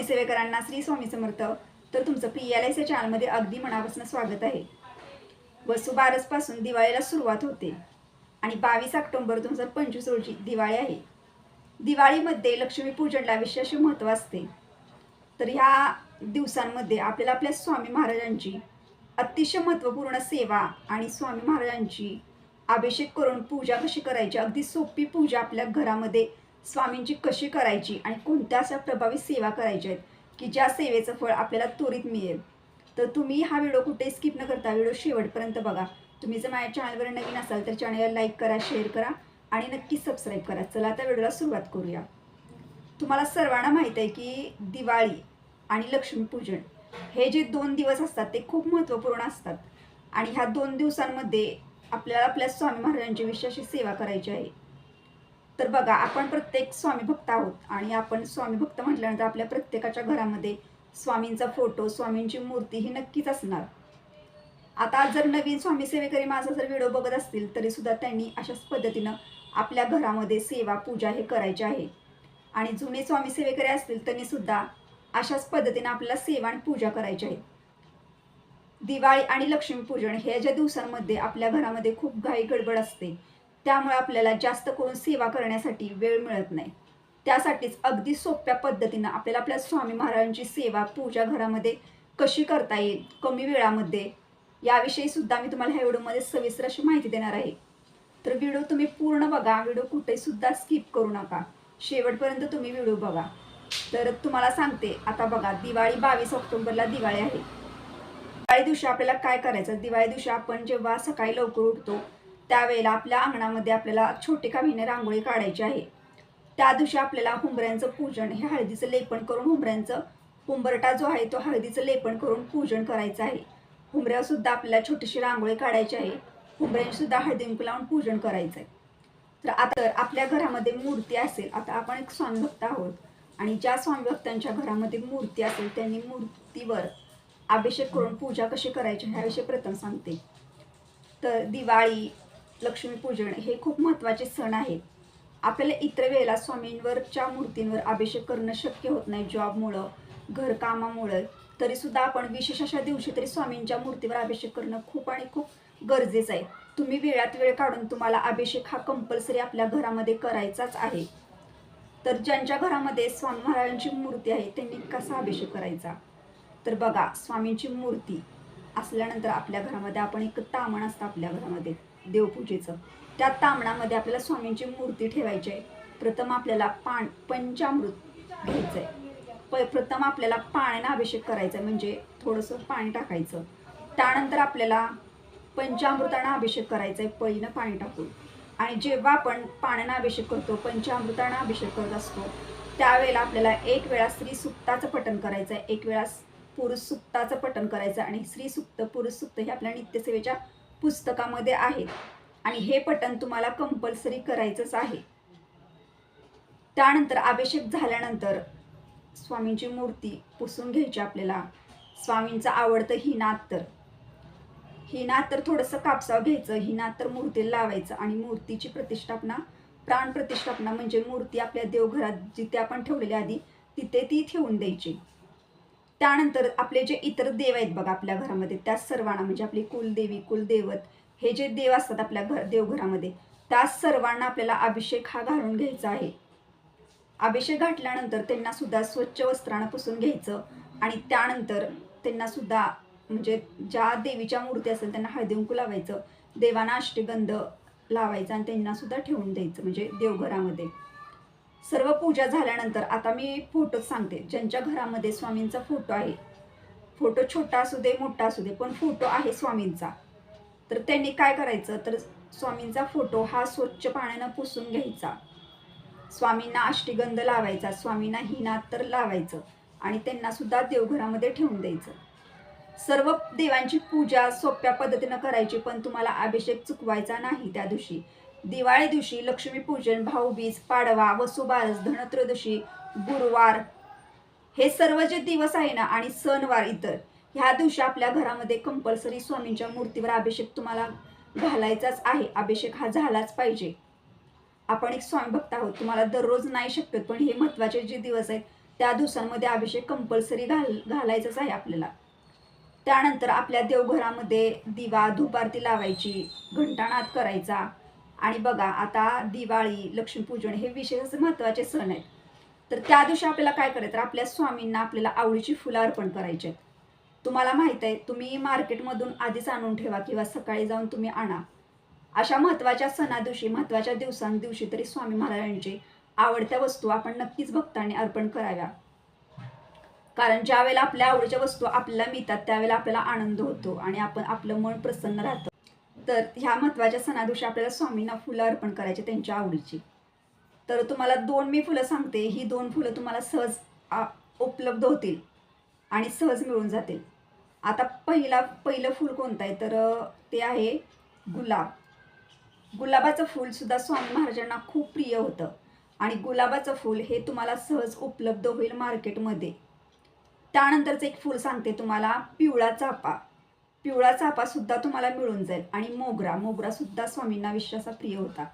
स्वामी सेवेकरांना श्री स्वामी समर्थ तर तुमचं P L I C चॅनलमध्ये अगदी मनापासून स्वागत आहे. वसुबारसपासून दिवाळीला सुरुवात होते आणि बावीस ऑक्टोंबर दोन हजार पंचवीस रोजी दिवाळी आहे. दिवाळीमध्ये लक्ष्मीपूजनला विशेष महत्त्व असते. तर ह्या दिवसांमध्ये आपल्याला आपल्या स्वामी महाराजांची अतिशय महत्त्वपूर्ण सेवा आणि स्वामी महाराजांची अभिषेक करून पूजा कशी करायची अगदी सोपी पूजा आपल्या घरामध्ये स्वामींची कशी करायची आणि कोणत्या अशा प्रभावी सेवा करायच्या आहेत की ज्या सेवेचं फळ आपल्याला त्वरित मिळेल? तर तुम्ही हा व्हिडिओ कुठे स्किप न करता व्हिडिओ शेवटपर्यंत बघा. तुम्ही जर माझ्या चॅनलवर नवीन असाल तर चॅनलला लाईक करा शेअर करा आणि नक्की सबस्क्राईब करा. चला आता व्हिडिओला सुरुवात करूया. तुम्हाला सर्वांना माहीत आहे की दिवाळी आणि लक्ष्मीपूजन हे जे दोन दिवस असतात ते खूप महत्त्वपूर्ण असतात. आणि ह्या दोन दिवसांमध्ये आपल्याला आपल्या स्वामी महाराजांची विषयाशी सेवा करायची आहे. तर बघा आपण प्रत्येक स्वामी भक्त आहोत आणि आपण स्वामी भक्त म्हटल्यानंतर आपल्या प्रत्येकाच्या घरामध्ये स्वामींचा फोटो स्वामींची मूर्ती ही नक्कीच असणार. आता जर नवीन स्वामी सेवेकरी माझा जर व्हिडिओ बघत असतील तरी सुद्धा त्यांनी अशाच पद्धतीनं आपल्या घरामध्ये सेवा पूजा हे करायचे आहे. आणि जुने स्वामी सेवेकरी असतील त्यांनी सुद्धा अशाच पद्धतीनं आपल्याला सेवा आणि पूजा करायची आहे. दिवाळी आणि लक्ष्मीपूजन हे ज्या दिवसांमध्ये आपल्या घरामध्ये खूप घाई गडबड असते त्यामुळे आपल्याला जास्त करून सेवा करण्यासाठी वेळ मिळत नाही. त्यासाठीच अगदी सोप्या पद्धतीनं आपल्याला आपल्या स्वामी महाराजांची सेवा पूजा घरामध्ये कशी करता येईल कमी वेळामध्ये याविषयी सुद्धा मी तुम्हाला ह्या व्हिडिओमध्ये सविस्तर अशी माहिती देणार आहे. तर व्हिडिओ तुम्ही पूर्ण बघा व्हिडिओ कुठे सुद्धा स्किप करू नका. शेवटपर्यंत तुम्ही व्हिडिओ बघा. तर तुम्हाला सांगते आता बघा दिवाळी बावीस ऑक्टोबरला दिवाळी आहे. दिवाळी दिवशी आपल्याला काय करायचं? दिवाळी दिवशी आपण जेव्हा सकाळी लवकर उठतो त्यावेळेला आपल्या अंगणामध्ये आपल्याला छोटे का महिने रांगोळी काढायची आहे. त्या दिवशी आपल्याला हुंबऱ्यांचं पूजन हे हळदीचं लेपन करून हुंबऱ्यांचं हुंबरटा जो आहे तो हळदीचं लेपन करून पूजन करायचं आहे. हुंबऱ्यासुद्धा आपल्याला छोटीशी रांगोळी काढायची आहे. हुंबऱ्यांसुद्धा सुद्धा लावून पूजन करायचं आहे. तर आता आपल्या घरामध्ये मूर्ती असेल आता आपण एक स्वामी भक्त आहोत. आणि ज्या स्वामी भक्तांच्या घरामध्ये मूर्ती असेल त्यांनी मूर्तीवर अभिषेक करून पूजा कशी करायची ह्याविषयी प्रथम सांगते. तर दिवाळी लक्ष्मीपूजन हे खूप महत्त्वाचे सण आहेत. आपल्याला इतर वेळेला स्वामींवरच्या मूर्तींवर अभिषेक करणं शक्य होत नाही जॉबमुळं घरकामामुळं. तरीसुद्धा आपण विशेष अशा दिवशी तरी स्वामींच्या मूर्तीवर अभिषेक करणं खूप आणि खूप गरजेचं आहे. तुम्ही वेळात वेळ काढून तुम्हाला अभिषेक हा कंपल्सरी आपल्या घरामध्ये करायचाच आहे. तर ज्यांच्या घरामध्ये स्वामी महाराजांची मूर्ती आहे त्यांनी कसा अभिषेक करायचा? तर बघा स्वामींची मूर्ती असल्यानंतर आपल्या घरामध्ये आपण एक तामण असतं आपल्या घरामध्ये देवपूजेचं. त्या तामणामध्ये आपल्याला स्वामींची मूर्ती ठेवायची आहे. प्रथम आपल्याला पाण पंचामृत घ्यायचं आहे प प्रथम आपल्याला पाण्यानं अभिषेक करायचा आहे म्हणजे थोडंसं पाणी टाकायचं. त्यानंतर आपल्याला पंचामृतानं अभिषेक करायचा आहे पळीनं पाणी टाकून. आणि जेव्हा आपण पाण्यानं अभिषेक करतो पंचामृतानं अभिषेक करत असतो त्यावेळेला आपल्याला एक वेळा स्त्री सुक्ताचं पठण करायचं आहे एक वेळा पुरुष सुक्ताचं पठण करायचं आणि स्त्री सुक्त पुरुष सुक्त हे आपल्या नित्यसेवेच्या पुस्तकामध्ये आहेत आणि हे पठण तुम्हाला कंपल्सरी करायचंच आहे. त्यानंतर अभिषेक झाल्यानंतर स्वामींची मूर्ती पुसून घ्यायची आपल्याला. स्वामींचं आवडतं हिनात्तर. हिनात्तर तर तर थोडंसं कापसाव घ्यायचं. हिनात्तर मूर्तीला लावायचं आणि मूर्तीची प्रतिष्ठापना प्राण प्रतिष्ठापना म्हणजे मूर्ती आपल्या देवघरात जिथे आपण ठेवलेली आधी तिथे ती ठेवून द्यायची. त्यानंतर आपले जे इतर देव आहेत बघा आपल्या घरामध्ये त्या सर्वांना म्हणजे आपली कुलदेवी कुलदेवत हे जे देव असतात आपल्या घर देवघरामध्ये त्या सर्वांना आपल्याला अभिषेक हा घालून घ्यायचा आहे. अभिषेक घातल्यानंतर त्यांना सुद्धा स्वच्छ वस्त्रानं पुसून घ्यायचं आणि त्यानंतर त्यांना सुद्धा म्हणजे ज्या देवीच्या मूर्ती असेल त्यांना हळदींकू लावायचं देवांना अष्टगंध लावायचा आणि त्यांना सुद्धा ठेवून द्यायचं म्हणजे देवघरामध्ये. सर्व पूजा झाल्यानंतर आता मी फोटोच सांगते. ज्यांच्या घरामध्ये स्वामींचा फोटो आहे फोटो छोटा असू दे मोठा असू दे पण फोटो आहे स्वामींचा. तर त्यांनी काय करायचं? तर स्वामींचा फोटो हा स्वच्छ पाण्यानं पुसून घ्यायचा. स्वामींना अष्टगंध लावायचा स्वामींना हिनात तर लावायचं आणि त्यांना सुद्धा देवघरामध्ये ठेवून द्यायचं. सर्व देवांची पूजा सोप्या पद्धतीनं करायची पण तुम्हाला अभिषेक चुकवायचा नाही त्या दिवशी. दिवाळी दिवशी लक्ष्मीपूजन भाऊबीज पाडवा वसुबारस धनत्रयोदशी गुरुवार हे सर्व जे दिवस आहे ना आणि सणवार इतर ह्या दिवशी आपल्या घरामध्ये कंपल्सरी स्वामींच्या मूर्तीवर अभिषेक तुम्हाला घालायचाच आहे. अभिषेक हा झालाच पाहिजे. आपण एक स्वामी भक्त आहोत. तुम्हाला दररोज नाही शक्यत पण हे महत्त्वाचे जे दिवस आहेत त्या दिवसांमध्ये अभिषेक कंपल्सरी घाल घालायचंच आहे आपल्याला. त्यानंतर आपल्या देवघरामध्ये दिवा धूप आरती लावायची घंटानाद करायचा आणि बघा आता दिवाळी लक्ष्मीपूजन हे विशेष असे महत्त्वाचे सण आहेत. तर त्या दिवशी आपल्याला काय करायचं? तर आपल्या स्वामींना आपल्याला आवडीची फुलं अर्पण करायची आहेत. तुम्हाला माहीत आहे तुम्ही मार्केटमधून आधीच आणून ठेवा किंवा सकाळी जाऊन तुम्ही आणा. अशा महत्त्वाच्या सणा दिवशी महत्त्वाच्या दिवसांदिवशी तरी स्वामी महाराजांची आवडत्या वस्तू आपण नक्कीच भक्तांनी अर्पण कराव्या. कारण ज्या वेळेला आपल्या आवडीच्या वस्तू आपल्याला मिळतात त्यावेळेला आपल्याला आनंद होतो आणि आपण आपलं मन प्रसन्न राहतं. तर ह्या महत्त्वाच्या सणादिवशी आपल्याला स्वामींना फुलं अर्पण करायची त्यांच्या आवडीची. तर तुम्हाला दोन मी फुलं सांगते ही दोन फुलं तुम्हाला सहज उपलब्ध होतील आणि सहज मिळून जातील. आता पहिला पहिलं फूल कोणतं आहे? तर ते आहे गुलाब. गुलाबाचं फूलसुद्धा स्वामी महाराजांना खूप प्रिय होतं. आणि गुलाबाचं फूल हे तुम्हाला सहज उपलब्ध होईल मार्केटमध्ये. त्यानंतरचं एक फूल सांगते तुम्हाला पिवळा चाफा पिवळा चाफा सुद्धा तुम्हाला मिळून जाईल. आणि मोगरा मोगरा सुद्धा स्वामींना विश्वासा प्रिय होता.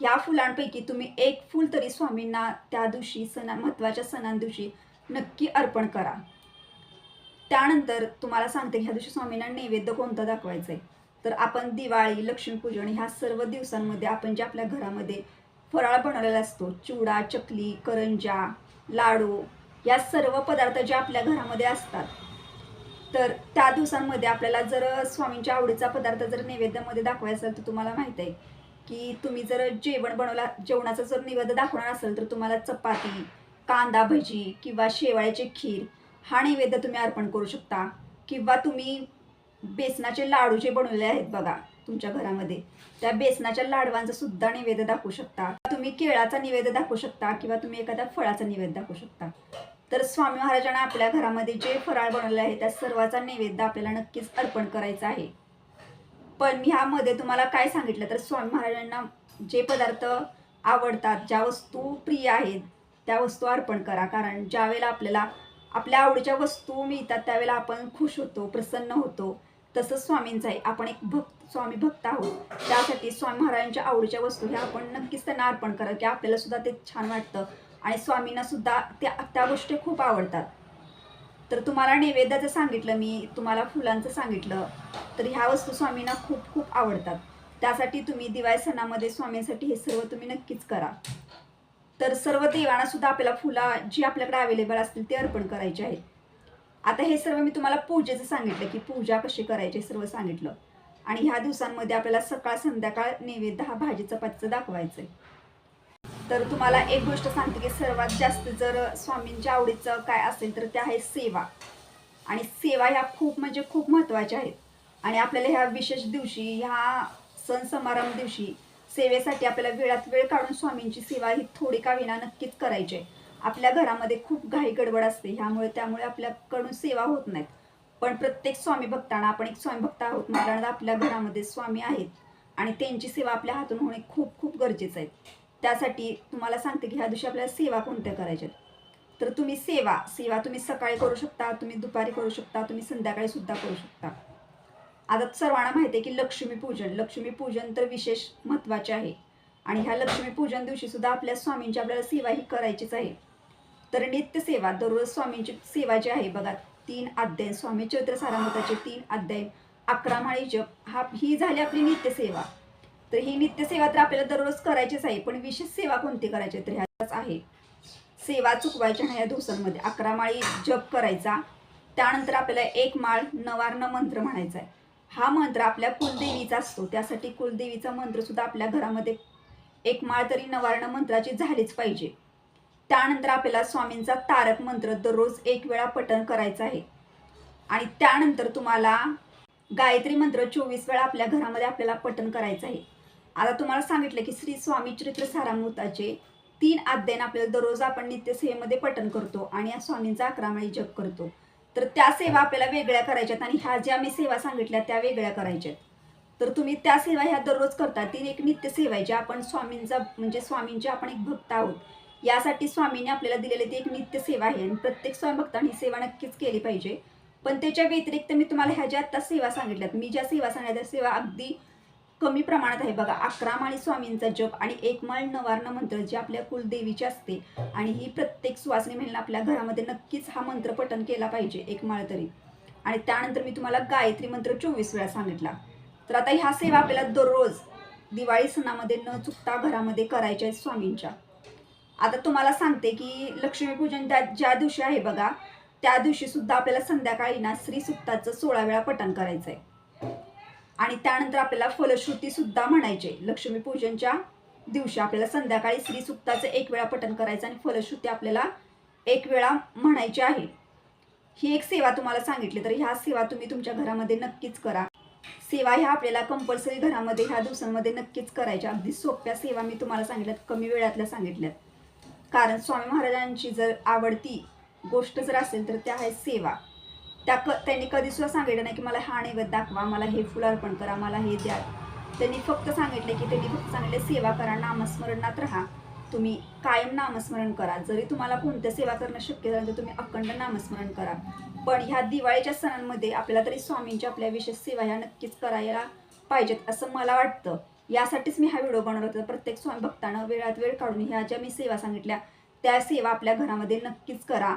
या फुलांपैकी तुम्ही एक फूल तरी स्वामींना त्या दिवशी सणा महत्त्वाच्या सणांदिवशी नक्की अर्पण करा. त्यानंतर तुम्हाला सांगते ह्या दिवशी स्वामींना नैवेद्य कोणता दाखवायचा आहे तर आपण दिवाळी लक्ष्मीपूजन ह्या सर्व दिवसांमध्ये आपण जे आपल्या घरामध्ये फराळ बनवलेला असतो चिवडा चकली करंजा लाडू या सर्व पदार्थ जे आपल्या घरामध्ये असतात तर त्या दिवसांमध्ये आपल्याला जर स्वामींच्या आवडीचा पदार्थ जर नैवेद्यामध्ये दाखवायचा असेल तर तुम्हाला माहीत आहे की तुम्ही जर जेवण बनवला जेवणाचं जर नैवेद्य दाखवणार असेल तर तुम्हाला चपाती कांदा भजी किंवा शेवाळ्याची खीर हा नैवेद्य तुम्ही अर्पण करू शकता. किंवा तुम्ही बेसनाचे लाडू जे बनवलेले आहेत बघा तुमच्या घरामध्ये त्या बेसनाच्या लाडवांचा सुद्धा नैवेद्य दाखवू शकता. तुम्ही केळाचा निवेद दाखवू शकता किंवा तुम्ही एखाद्या फळाचा निवेद दाखवू शकता. तर स्वामी महाराजांना आपल्या घरामध्ये जे फराळ बनवले आहे त्या सर्वाचा नैवेद्य आपल्याला नक्कीच अर्पण करायचा आहे. पण ह्यामध्ये तुम्हाला काय सांगितलं? तर स्वामी महाराजांना जे पदार्थ आवडतात ज्या वस्तू प्रिय आहेत त्या वस्तू अर्पण करा. कारण ज्यावेळेला आपल्याला आपल्या आवडीच्या वस्तू मिळतात त्यावेळेला आपण खुश होतो प्रसन्न होतो. तसंच स्वामींचं आहे आपण एक भक्त स्वामी भक्त आहोत. त्यासाठी स्वामी महाराजांच्या आवडीच्या वस्तू ह्या आपण नक्कीच त्यांना अर्पण करा की आपल्याला सुद्धा ते छान वाटतं. आणि स्वामींना सुद्धा त्या त्या गोष्टी खूप आवडतात. तर तुम्हाला नैवेद्याचं सांगितलं मी तुम्हाला फुलांचं सांगितलं तर ह्या वस्तू स्वामींना खूप खूप आवडतात. त्यासाठी तुम्ही दिवाळी सणामध्ये स्वामींसाठी हे सर्व तुम्ही नक्कीच करा. तर सर्व देवांना सुद्धा आपल्याला फुलं जी आपल्याकडे अवेलेबल असतील ते अर्पण करायचे आहेत. आता हे सर्व मी तुम्हाला पूजेचं सांगितलं की पूजा कशी करायची सर्व सांगितलं. आणि ह्या दिवसांमध्ये आपल्याला सकाळ संध्याकाळ नैवेद्य हा भाजी चपातीचं दाखवायचं आहे तर तुम्हाला एक गोष्ट सांगते की सर्वात जास्त जर स्वामींच्या आवडीचं काय असेल तर ते आहे सेवा. आणि सेवा ह्या खूप म्हणजे खूप महत्त्वाच्या आहेत. आणि आपल्याला ह्या विशेष दिवशी ह्या सण समारंभ दिवशी सेवेसाठी आपल्याला वेळात वेळ काढून स्वामींची सेवा ही थोडी का विना नक्कीच करायची आहे. आपल्या घरामध्ये खूप घाई गडबड असते ह्यामुळे त्यामुळे आपल्याकडून सेवा होत नाहीत. पण प्रत्येक स्वामी भक्तांना आपण एक स्वामी भक्त आहोत म्हटल्यानंतर आपल्या घरामध्ये स्वामी आहेत. आणि त्यांची सेवा आपल्या हातून होणे खूप खूप गरजेचं आहे. त्यासाठी तुम्हाला सांगते की ह्या दिवशी आपल्याला सेवा कोणत्या करायच्या आहेत. तर तुम्ही सेवा सेवा तुम्ही सकाळी करू शकता तुम्ही दुपारी करू शकता तुम्ही संध्याकाळी सुद्धा करू शकता. आता सर्वांना माहिती आहे की लक्ष्मीपूजन लक्ष्मीपूजन तर विशेष महत्त्वाचे आहे. आणि ह्या लक्ष्मीपूजन दिवशी सुद्धा आपल्या स्वामींची आपल्याला सेवा ही करायचीच आहे. तर नित्य सेवा दररोज स्वामींची सेवा जी आहे बघा तीन अध्याय स्वामी चैत्र सारामृताचे तीन अध्याय अकरा माळी जप हा ही झाली आपली नित्य सेवा. तर ही नित्य सेवा तर आपल्याला दररोज करायचीच आहे पण विशेष सेवा कोणती करायची तर ह्याच आहे. सेवा चुकवायच्या नाही या दिवसांमध्ये अकरा माळी जप करायचा. त्यानंतर आपल्याला एक माळ नवार्ण मंत्र म्हणायचा आहे. हा मंत्र आपल्या कुलदेवीचा असतो. त्यासाठी कुलदेवीचा मंत्रसुद्धा आपल्या घरामध्ये एक माळ तरी नवार्ण मंत्राची झालीच पाहिजे. त्यानंतर आपल्याला स्वामींचा तारक मंत्र दररोज एक वेळा पठण करायचं आहे. आणि त्यानंतर तुम्हाला गायत्री मंत्र चोवीस वेळा आपल्या घरामध्ये आपल्याला पठण करायचं आहे. आता तुम्हाला सांगितलं की श्री स्वामी चरित्र सारामृताचे तीन अध्यायन आपल्याला दररोज आपण नित्यसेवेमध्ये पठण करतो आणि या स्वामींचा अकरामाळी जप करतो. तर त्या सेवा आपल्याला वेगळ्या करायच्यात आणि ह्या ज्या मी सेवा सांगितल्या त्या वेगळ्या करायच्यात. तर तुम्ही त्या सेवा ह्या दररोज करता ती एक नित्य सेवा आहे ज्या आपण स्वामींचा म्हणजे स्वामींचे आपण एक भक्त आहोत. यासाठी स्वामींनी आपल्याला दिलेली ती एक नित्य सेवा आहे आणि प्रत्येक स्वामी भक्तांनी ही सेवा नक्कीच केली पाहिजे. पण त्याच्या व्यतिरिक्त मी तुम्हाला ह्या ज्या आत्ता सेवा सांगितल्यात मी ज्या सेवा सांगितल्या त्या सेवा अगदी कमी प्रमाणात आहे. बघा अकरा माळी स्वामींचा जप आणि एक माळ नवार्ण मंत्र जे आपल्या कुलदेवीचे असते आणि ही प्रत्येक सुवासनी महिला आपल्या घरामध्ये नक्कीच हा मंत्र पठण केला पाहिजे एक माळ तरी. आणि त्यानंतर मी तुम्हाला गायत्री मंत्र चोवीस वेळा सांगितला. तर आता ह्या सेवा आपल्याला दररोज दिवाळी सणामध्ये न चुकता घरामध्ये करायच्या आहेत स्वामींच्या. आता तुम्हाला सांगते की लक्ष्मीपूजन त्या ज्या दिवशी आहे बघा त्या दिवशी सुद्धा आपल्याला संध्याकाळी ना श्री सुक्ताचं सोळा वेळा पठण करायचं आहे आणि त्यानंतर आपल्याला फलश्रुती सुद्धा म्हणायचे लक्ष्मीपूजनच्या दिवशी आपल्याला संध्याकाळी श्री सुक्ताचं एक वेळा पठण करायचं आणि फलश्रुती आपल्याला एक वेळा म्हणायची आहे. ही एक सेवा तुम्हाला सांगितली तर ह्या सेवा तुम्ही तुमच्या घरामध्ये नक्कीच करा. सेवा ह्या आपल्याला कंपल्सरी घरामध्ये ह्या दिवसांमध्ये नक्कीच करायच्या. अगदी सोप्या सेवा मी तुम्हाला सांगितल्यात कमी वेळातल्या सांगितल्यात. कारण स्वामी महाराजांची जर आवडती गोष्ट जर असेल तर त्या आहेत सेवा. त्या क त्यांनी कधीसुद्धा सांगितलं नाही की मला हा नैवेद्य दाखवा मला हे फुल अर्पण करा मला हे द्या. त्यांनी फक्त सांगितले की त्यांनी फक्त सांगितले सेवा करा नामस्मरणात राहा. तुम्ही कायम नामस्मरण करा. जरी तुम्हाला कोणत्या सेवा करणं शक्य झालं तर तुम्ही अखंड नामस्मरण करा. पण ह्या दिवाळीच्या सणांमध्ये आपल्याला तरी स्वामींच्या आपल्या विशेष सेवा ह्या नक्कीच करायला पाहिजेत असं मला वाटतं. यासाठीच मी हा व्हिडिओ बनवला होता. प्रत्येक स्वामी भक्तानं वेळात वेळ काढून ह्या ज्या मी सेवा सांगितल्या त्या सेवा आपल्या घरामध्ये नक्कीच करा.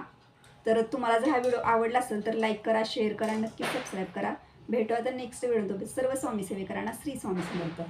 तर तुम्हाला जर हा व्हिडिओ आवडला असेल तर लाईक करा शेअर करा नक्की सबस्क्राईब करा. भेटू आता नेक्स्ट व्हिडिओ सर्व स्वामी सेवेकरांना श्री स्वामी समर्थ.